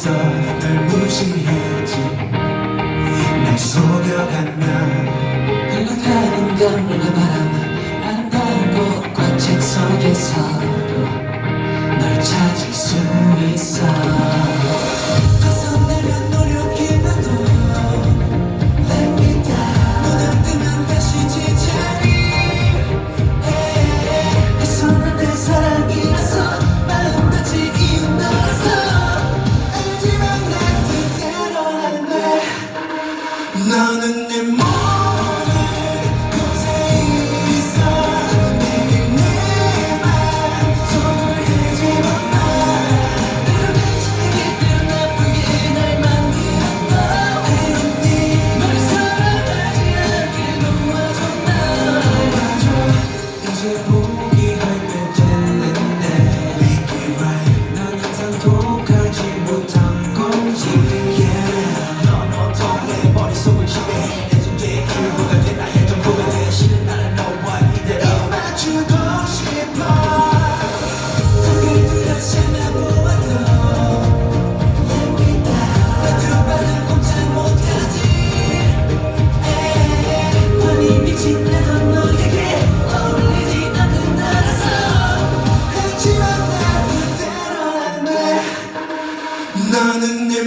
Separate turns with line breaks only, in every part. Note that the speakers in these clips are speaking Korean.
있어 날 무시했지. 날 속여갔나 흘러가는 감정 사는 내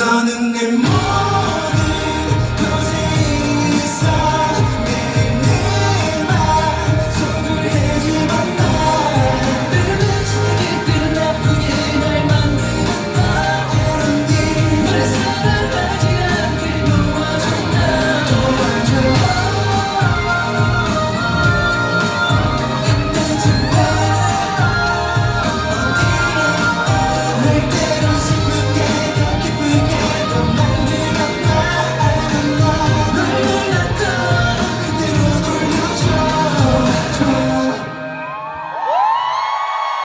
나는
내 마음